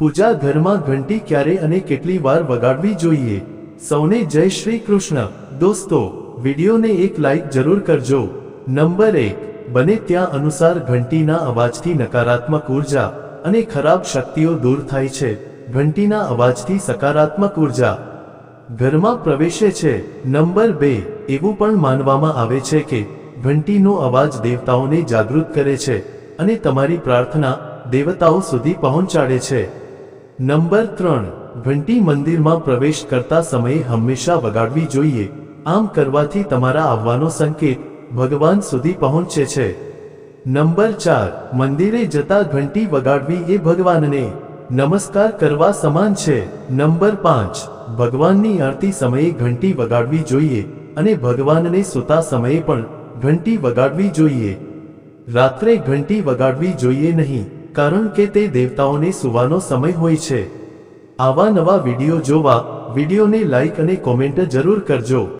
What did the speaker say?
પૂજા ઘરમાં ઘંટી ક્યારે અને કેટલી વાર વગાડવી જોઈએ? સૌને જય શ્રી કૃષ્ણ. દોસ્તો, વિડીયોને એક લાઈક જરૂર કરજો. નંબર એક, બને ત્યાં અનુસાર ઘંટીના અવાજથી નકારાત્મક ઊર્જા અને ખરાબ શક્તિઓ દૂર થાય છે. ઘંટીના અવાજથી સકારાત્મક ઊર્જા ઘરમાં પ્રવેશે છે. નંબર બે, એવું પણ માનવામાં આવે છે કે ઘંટીનો અવાજ દેવતાઓને જાગૃત કરે છે અને તમારી પ્રાર્થના દેવતાઓ સુધી પહોંચાડે છે. નંબર ત્રણ, ઘંટી મંદિરમાં પ્રવેશ કરતા સમયે હંમેશા વગાડવી જોઈએ. આમ કરવાથી તમારા આવવાનો સંકેત ભગવાન સુધી પહોંચે છે. નંબર ચાર, મંદિરે જતા ઘંટી વગાડવી એ ભગવાનને નમસ્કાર કરવા સમાન છે. નંબર પાંચ, ભગવાનની આરતી સમયે ઘંટી વગાડવી જોઈએ અને ભગવાનને સૂતા સમયે પણ ઘંટી વગાડવી જોઈએ. રાત્રે ઘંટી વગાડવી જોઈએ નહીં. કારણ કે તે દેવતાઓને સુવાનો સમય હોય છે. આવા નવા વીડિયો જોવા, વિડીયોને લાઈક અને કોમેન્ટ જરૂર કરજો.